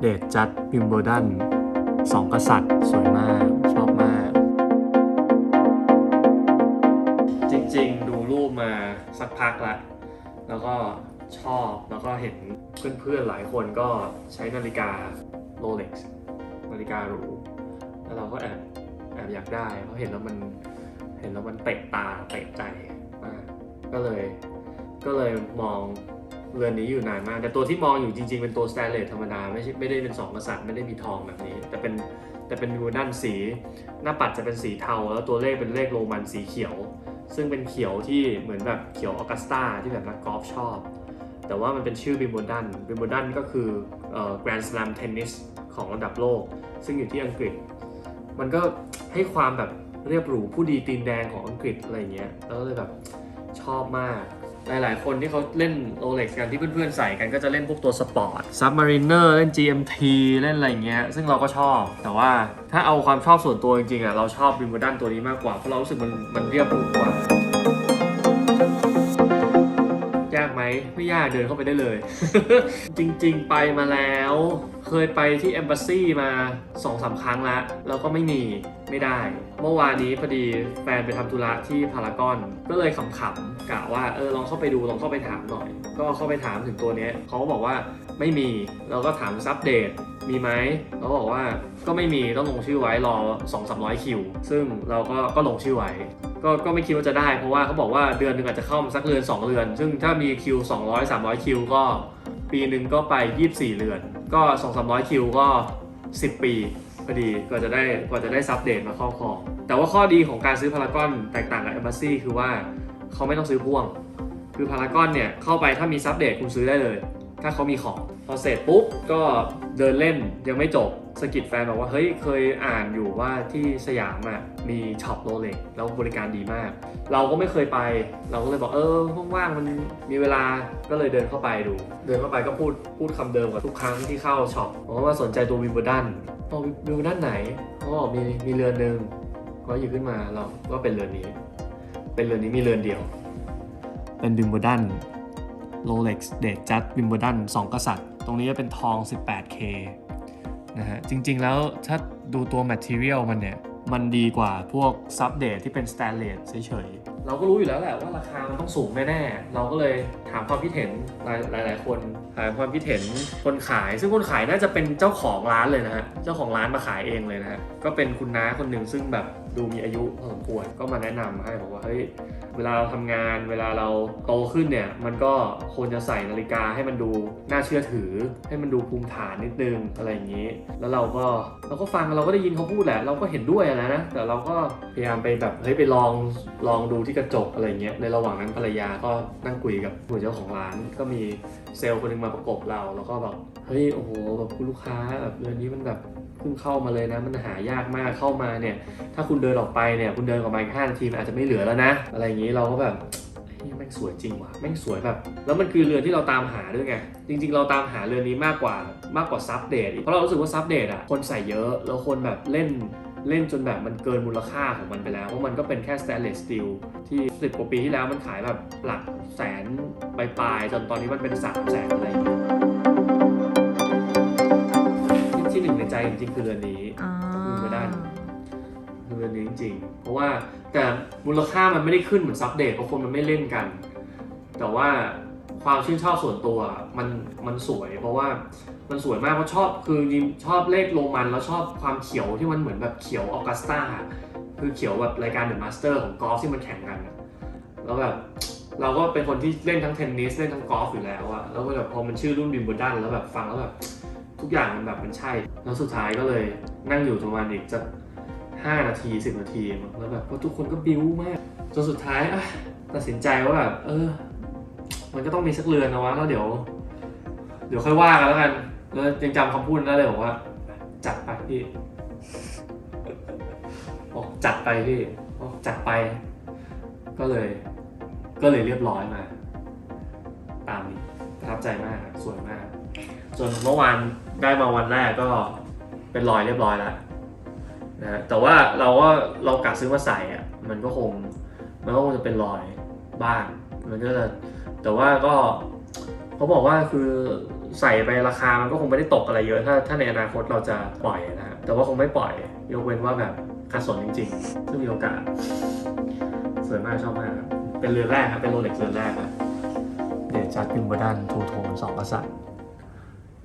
เดดจัดบิมเบดันสองกษัตริย์ สวยมาก ชอบมาก จริงๆ ดูรูปมาสักพักละ แล้วก็ชอบแล้วก็เห็นเพื่อนๆหลายคนก็ใช้นาฬิกาโรเล็กซ์นาฬิกาหรู แล้วเราก็แอบแอบอยากได้ เพราะเห็นแล้วมันเห็นแล้วมันเตะตาเตะใจมากก็เลยก็เลยมอง เรือนนี้อยู่นานมาก แต่ตัวที่มองอยู่จริง ๆ เป็นตัวสแตนเลสธรรมดา ไม่ใช่ไม่ได้เป็นสองกษัตริย์ไม่ได้มีทองแบบนี้ แต่เป็นแต่เป็นยูด้านสี หน้าปัดจะเป็นสีเทา แล้วตัวเลขเป็นเลขโรมันสีเขียว ซึ่งเป็นเขียวที่เหมือนแบบเขียวออกัสตาที่แบบนักกอล์ฟชอบ แต่ว่ามันเป็นชื่อบิม b บดันบิม b บดันก็คือแกรนด์ส a ลมเทนนิสของระดับโลก ซึ่งอยู่ที่อังกฤษ มันก็ให้ความแบบเรียบหรูผู้ดีตีนแดงของอังกฤษอะไรเงี้ยแล้วก็เลยแบบชอบมาก หลาย ๆ คนที่เขาเล่นโรเล็กซ์กันที่เพื่อน ๆ ใส่กันก็จะเล่นพวกตัวสปอร์ตซับมารีเนอร์เล่น GMT เล่นอะไรเงี้ย ซึ่งเราก็ชอบ แต่ว่าถ้าเอาความชอบส่วนตัวจริง ๆ อะ เราชอบบิมเบ l ดันตัวนี้มากกว่า เพราะเรารู้สึกมันมันเรียบรูกว่า ยากไหมไม่ยากเดินเข้าไปได้เลย จริง ๆ ไปมาแล้ว เคยไปที่ e m b a s s y มา2อสาครั้งแล้วแล้วก็ไม่มีไม่ได้ เมื่อวานนี้พอดีแฟนไปทำธุระที่พารากอน ก็เลยขำๆกะว่าเออลองเข้าไปดูลองเข้าไปถามหน่อย ก็เข้าไปถามถึงตัวนี้เขาก็บอกว่าไม่มีเราก็ถามซับเดตมีไหมเขาบอกว่าก็ไม่มีต้องลงชื่อไว้รอ 2 3 0 0 คิว ซึ่งเราก็ก็ลงชื่อไว้ก็ก็ไม่คิดว่าจะได้ เพราะว่าเขาบอกว่าเดือนหนึ่งอาจจะเข้ามาสักเดือน 2 เดือน ซึ่งถ้ามีคิว 200 300 คิวก็ปีหนึ่งก็ไป 24 เดือน ก็2 300คิวก็ 10 ปีพอดีกว่าจะได้กว่าจะได้ซับเดตมาครอบครองแต่ว่าข้อดีของการซื้อพารากอนแตกต่างกับเอมบัสซี่คือว่าเขาไม่ต้องซื้อพ่วง คือพารากอนเนี่ยเข้าไปถ้ามีซับเดตคุณซื้อได้เลย ถ้าเขามีของพอเสร็จปุ๊บก็เดินเล่นยังไม่จบสกิดแฟนบอกว่าเฮ้ยเคยอ่านอยู่ว่าที่สยามอะมีช็อปโรเล็กแล้วบริการดีมาก เราก็ไม่เคยไป เราก็เลยบอกเออว่างๆมันมีเวลาก็เลยเดินเข้าไปดู เดินเข้าไปก็พูดพูดคำเดิมกับทุกครั้งที่เข้าช็อปบอกว่าสนใจตัววิมเบ l ดันบอกวิมเบ l ดันไหนเขาบอกมีมีเรือนหนึ่งก็หยิบขึ้นมาเราก็เป็นเรือนนี้ เป็นเรือนนี้มีเรือนเดียว เป็นบิมเบ l ดัน Rolex เดทจัดวิมเบ l ดัน2กษัตริย์ ตรงนี้จะเป็นทอง 18K นะฮะ จริงๆแล้วถ้าดูตัว Material มันเนี่ย มันดีกว่าพวกซับเดทที่เป็นสแตนเลสเฉยๆเราก็รู้อยู่แล้วแหละว่าราคามันต้องสูงแน่ๆเราก็เลยถามความคิดเห็นหลายหลาย ๆ คนถามความคิดเห็นคนขาย ซึ่งคนขายน่าจะเป็นเจ้าของร้านเลยนะฮะเจ้าของร้านมาขายเองเลยนะฮะก็เป็นคุณน้าคนหนึ่งซึ่งแบบดูมีอายุพอสมควรก็มาแนะนำให้บอกว่าเฮ้ยเวลาเราทำงานเวลาเราโตขึ้นเนี่ยมันก็ควรจะใส่นาฬิกาให้มันดูน่าเชื่อถือ ให้มันดูภูมิฐานนิดนึงอะไรอย่างนี้ แล้วเราก็เราก็ฟังเราก็ได้ยินเขาพูดแหละ เราก็เห็นด้วยอะนะแต่เราก็พยายามไปแบบเฮ้ยไปลองลองดูที่กระจกอะไรเงี้ยในระหว่างนั้นภรรยาก็นั่งคุยกับผู้เจ้าของร้าน ก็มีเซลล์คนหนึงมาประกบเรา แล้วก็แบบเฮ้ยโอ้โหแบบคุณลูกค้าแบบเรือนนี้มันแบบเพิ่งเข้ามาเลยนะ มันหายากมากเข้ามาเนี่ย ถ้าคุณเดินออกไปเนี่ยคุณเดินออกมาอีกห้านาทีมันอาจจะไม่เหลือแล้วนะ อะไรอย่างนี้เราก็แบบเฮ้ยแม่งสวยจริงว่ะแม่งสวยแบบ แล้วมันคือเรือนที่เราตามหาด้วยไง จริง ๆ เราตามหาเรือนนี้มากกว่ามากกว่าซับเดทเพราะเรารู้สึกว่าซับเดทอะคนใส่เยอะแล้วคนแบบเล่น เล่นจนแบบมันเกินมูลค่าของมันไปแล้ว เพราะมันก็เป็นแค่ stainless steel ที่10กว่าปีที่แล้วมันขายแบบหลักแสนปลายๆจนตอนนี้มันเป็น3 0 0แสนอะไรอย่างเงี้ยที่ที่หนึ่งในใจจริงๆคือเรือนนี้อ๋อไม่ได้เรือนนี้จริงๆเพราะว่าแต่มูลค่ามันไม่ได้ขึ้นเหมือนซับเดทเพราะคนมันไม่เล่นกัน แต่ว่า ความชื่นชอบส่วนตัวมันมันสวย เพราะว่ามันสวยมากเพราะชอบคือชอบเลขโรมัน แล้วชอบความเขียวที่มันเหมือนแบบเขียวออกัสตาคือเขียวแบบรายการเดอะมาสเตอร์ของกอล์ฟที่มันแข่งกันแล้วแบบเราก็เป็นคนที่เล่นทั้งเทนนิสเล่นทั้งกอล์ฟอยู่แล้วอะแล้วก็แบบพอมันชื่อรุ่นบิมบ l ดันแล้วแบบฟังแล้วแบบทุกอย่างมันแบบมันใช่ แล้วสุดท้ายก็เลยนั่งอยู่ประมาณอีกจะห้านาทีสิบนาที แล้วแบบว่าทุกคนก็บิ้วมากจนสุดท้ายตัดสินใจว่าแบบเออ มันก็ต้องมีสักเรือนนะวะแล้วเดี๋ยว เดี๋ยวค่อยว่ากันแล้วกันแล้วยังจำคำพูดได้เลยบอกว่า จัดไปพี่บอกจัดไปพี่บอกจัดไป ก็เลย ก็เลยเรียบร้อยมา ตามนี้ประทับใจมากครับสวยมากจนเมื่อวานได้มาวันแรกก็เป็นรอยเรียบร้อยแล้วนะฮะแต่ว่าเราก็เรากะซื้อมาใส่อะ มันก็คงมันก็คงจะเป็นรอยบ้าง มันก็จะแต่ว่าก็เขาบอกว่าคือใส่ไปราคามันก็คงไม่ได้ตกอะไรเยอะ ถ้าถ้าในอนาคตเราจะปล่อยนะครับแต่ว่าคงไม่ปล่อย ยกเว้นว่าแบบขัดสนจริงๆซึ่งมีโอกาสสวยมากชอบมากครับเป็นเรือนแรกครับเป็นโรเล็กเรือนแรกครับเดจัดวิมเบอร์ดันทูโทนสองกษัตริย์